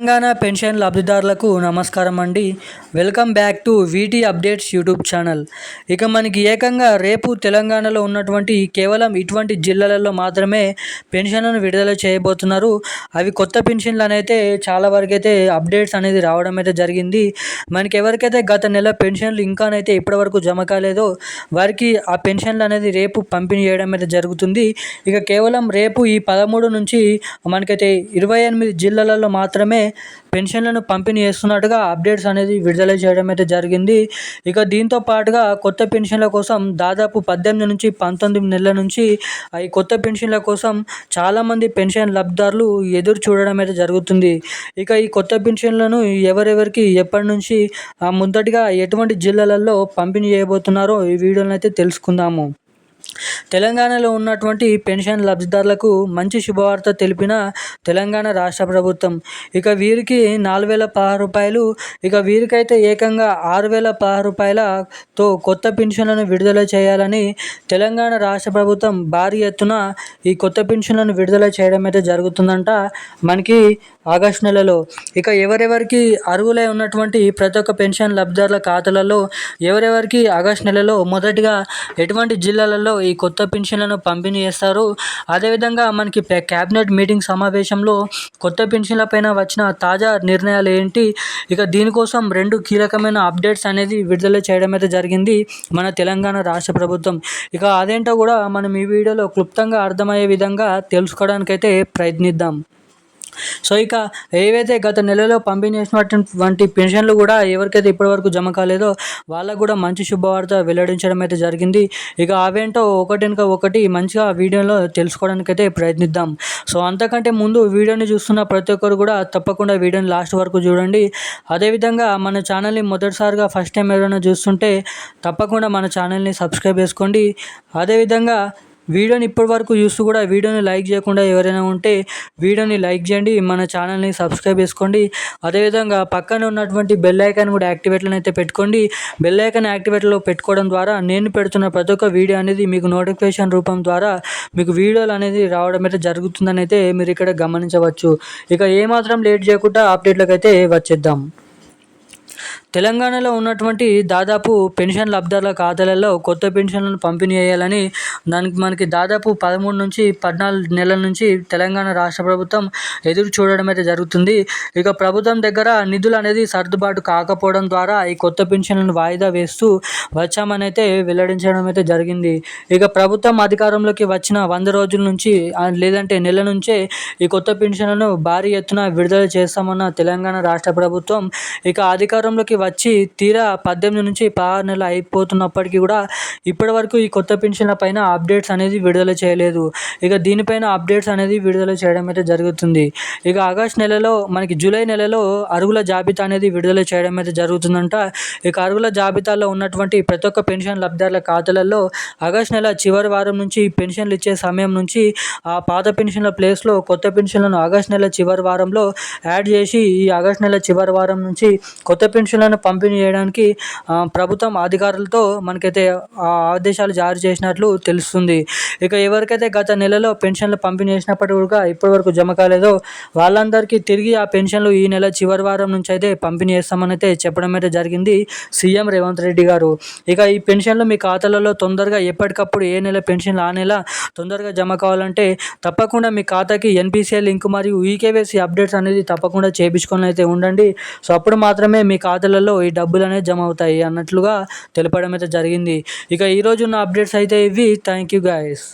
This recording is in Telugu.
తెలంగాణ పెన్షన్ లబ్ధిదారులకు నమస్కారం అండి. Welcome back to VT updates YouTube channel. ఇక మనకి ఏకంగా రేపు తెలంగాణలో ఉన్నటువంటి కేవలం ఇటువంటి జిల్లాలలో మాత్రమే పెన్షన్లను విడుదల చేయబోతున్నారు. అవి కొత్త పెన్షన్లు అయితే చాలా వరకు అయితే అప్డేట్స్ అనేది రావడం అయితే జరిగింది. మనకి ఎవరికైతే గత నెల పెన్షన్లు ఇంకానైతే ఇప్పటివరకు జమ కాలేదో వారికి ఆ పెన్షన్లు అనేది రేపు పంపిణీ చేయడం అయితే జరుగుతుంది. ఇక కేవలం రేపు ఈ పదమూడు నుంచి మనకైతే ఇరవై ఎనిమిది జిల్లాలలో మాత్రమే పెన్షన్లను పంపిణీ చేస్తున్నట్టుగా అప్డేట్స్ అనేది విడుదల చేయడం అయితే జరిగింది. ఇక దీంతో పాటుగా కొత్త పెన్షన్ల కోసం దాదాపు పద్దెనిమిది నుంచి పంతొమ్మిది నెలల నుంచి ఈ కొత్త పెన్షన్ల కోసం చాలామంది పెన్షన్ లబ్ధిదారులు ఎదురు చూడడం అయితే జరుగుతుంది. ఇక ఈ కొత్త పెన్షన్లను ఎవరెవరికి ఎప్పటి నుంచి ముందటిగా ఎటువంటి జిల్లాలలో పంపిణీ చేయబోతున్నారో ఈ వీడియోని అయితే తెలుసుకుందాము. తెలంగాణలో ఉన్నటువంటి పెన్షన్ లబ్ధిదారులకు మంచి శుభవార్త తెలిపిన తెలంగాణ రాష్ట్ర ప్రభుత్వం. ఇక వీరికి నాలుగు వేల పదహారు రూపాయలు ఇక వీరికైతే ఏకంగా ఆరు వేల పదహారు రూపాయలతో కొత్త పెన్షన్లను విడుదల చేయాలని తెలంగాణ రాష్ట్ర ప్రభుత్వం భారీ ఎత్తున ఈ కొత్త పెన్షన్లను విడుదల చేయడం అయితే జరుగుతుందంట. మనకి ఆగస్టు నెలలో. ఇక ఎవరెవరికి అర్హులై ఉన్నటువంటి ప్రతి ఒక్క పెన్షన్ లబ్ధిదారుల ఖాతాలలో ఎవరెవరికి ఆగస్టు నెలలో మొదటిగా ఎటువంటి జిల్లాలలో ఈ కొత్త పెన్షన్లను పంపిణీ చేస్తారు అదేవిధంగా మనకి క్యాబినెట్ మీటింగ్ సమావేశంలో కొత్త పెన్షన్ల పైన వచ్చిన తాజా నిర్ణయాలు ఏంటి? ఇక దీనికోసం రెండు కీలకమైన అప్డేట్స్ అనేది విడుదల చేయడం అయితే జరిగింది మన తెలంగాణ రాష్ట్ర ప్రభుత్వం. ఇక అదేంటో కూడా మనం ఈ వీడియోలో క్లుప్తంగా అర్థమయ్యే విధంగా తెలుసుకోవడానికైతే ప్రయత్నిద్దాం. సో ఇక ఏవైతే గత నెలలో పంపిణీ చేసినటువంటి పెన్షన్లు కూడా ఎవరికైతే ఇప్పటివరకు జమ కాలేదో వాళ్ళకు కూడా మంచి శుభవార్త వెల్లడించడం అయితే జరిగింది. ఇక అవేంటో ఒకటినక ఒకటి మంచిగా వీడియోలో తెలుసుకోవడానికి అయితే ప్రయత్నిద్దాం. సో అంతకంటే ముందు వీడియోని చూస్తున్న ప్రతి ఒక్కరు కూడా తప్పకుండా వీడియోని లాస్ట్ వరకు చూడండి. అదేవిధంగా మన ఛానల్ని మొదటిసారిగా ఫస్ట్ టైం ఎవరైనా చూస్తుంటే తప్పకుండా మన ఛానల్ని సబ్స్క్రైబ్ చేసుకోండి. అదేవిధంగా వీడియోని ఇప్పటి వరకు చూస్తూ కూడా వీడియోని లైక్ చేయకుండా ఎవరైనా ఉంటే వీడియోని లైక్ చేయండి. మన ఛానల్ని సబ్స్క్రైబ్ చేసుకోండి. అదేవిధంగా పక్కన ఉన్నటువంటి బెల్ ఐకాన్ కూడా యాక్టివేట్లను అయితే పెట్టుకోండి. బెల్ ఐకాన్ యాక్టివేట్లో పెట్టుకోవడం ద్వారా నేను పెడుతున్న ప్రతి ఒక్క వీడియో అనేది మీకు నోటిఫికేషన్ రూపం ద్వారా మీకు వీడియోలు అనేది రావడం అయితే జరుగుతుందని అయితే మీరు ఇక్కడ గమనించవచ్చు. ఇక ఏమాత్రం లేట్ చేయకుండా అప్డేట్లకు అయితే వచ్చేద్దాం. తెలంగాణలో ఉన్నటువంటి దాదాపు పెన్షన్ లబ్ధాల ఖాతాలలో కొత్త పెన్షన్లను పంపిణీ చేయాలని దానికి మనకి దాదాపు పదమూడు నుంచి పద్నాలుగు నెలల నుంచి తెలంగాణ రాష్ట్ర ప్రభుత్వం ఎదురు చూడడం అయితే జరుగుతుంది. ఇక ప్రభుత్వం దగ్గర నిధులు అనేది సర్దుబాటు కాకపోవడం ద్వారా ఈ కొత్త పెన్షన్లను వాయిదా వేస్తూ వచ్చామని అయితే వెల్లడించడం అయితే జరిగింది. ఇక ప్రభుత్వం అధికారంలోకి వచ్చిన వంద రోజుల నుంచి లేదంటే నెల నుంచే ఈ కొత్త పెన్షన్లను భారీ ఎత్తున విడుదల చేస్తామన్న తెలంగాణ రాష్ట్ర ప్రభుత్వం ఇక అధికారంలో అధికారంలోకి వచ్చి తీరా పద్దెనిమిది నుంచి పదహారు నెలలు అయిపోతున్నప్పటికీ కూడా ఇప్పటివరకు ఈ కొత్త పెన్షన్ల పైన అప్డేట్స్ అనేది విడుదల చేయలేదు. ఇక దీనిపైన అప్డేట్స్ అనేది విడుదల చేయడం అయితే జరుగుతుంది. ఇక ఆగస్ట్ నెలలో మనకి జూలై నెలలో అరుగుల జాబితా అనేది విడుదల చేయడం అయితే జరుగుతుందంట. ఇక అరుగుల జాబితాలో ఉన్నటువంటి ప్రతి ఒక్క పెన్షన్ లబ్ధిదారుల ఖాతాలలో ఆగస్ట్ నెల చివరి వారం నుంచి పెన్షన్లు ఇచ్చే సమయం నుంచి ఆ పాత పెన్షన్ల ప్లేస్లో కొత్త పెన్షన్లను ఆగస్ట్ నెల చివరి వారంలో యాడ్ చేసి ఈ ఆగస్ట్ నెల చివరి వారం నుంచి కొత్త పెన్షన్ మనుషులను పంపిణీ చేయడానికి ప్రభుత్వం అధికారులతో మనకైతే ఆదేశాలు జారీ చేసినట్లు తెలుస్తుంది. ఇక ఎవరికైతే గత నెలలో పెన్షన్లు పంపిణీ చేసినప్పటికీ కూడా ఇప్పటివరకు జమ కాలేదో వాళ్ళందరికీ తిరిగి ఆ పెన్షన్లు ఈ నెల చివరి వారం నుంచి అయితే పంపిణీ చేస్తామని అయితే చెప్పడం అయితే జరిగింది సీఎం రేవంత్ రెడ్డి గారు. ఇక ఈ పెన్షన్లు మీ ఖాతాలలో తొందరగా ఎప్పటికప్పుడు ఏ నెల పెన్షన్లు ఆ నెల తొందరగా జమ కావాలంటే తప్పకుండా మీ ఖాతాకి ఎన్పిసిఐ లింక్ మరియు ఈకేవైసీ అప్డేట్స్ అనేది తప్పకుండా చేయించుకొని అయితే ఉండండి. సో అప్పుడు మాత్రమే మీ ఖాతా ఖాతాలలో ఈ డబ్బులు అనేవి జమ అవుతాయి అన్నట్లుగా తెలపడం అయితే జరిగింది. ఇక ఈరోజు ఉన్న అప్డేట్స్ అయితే ఇవి. Thank you guys.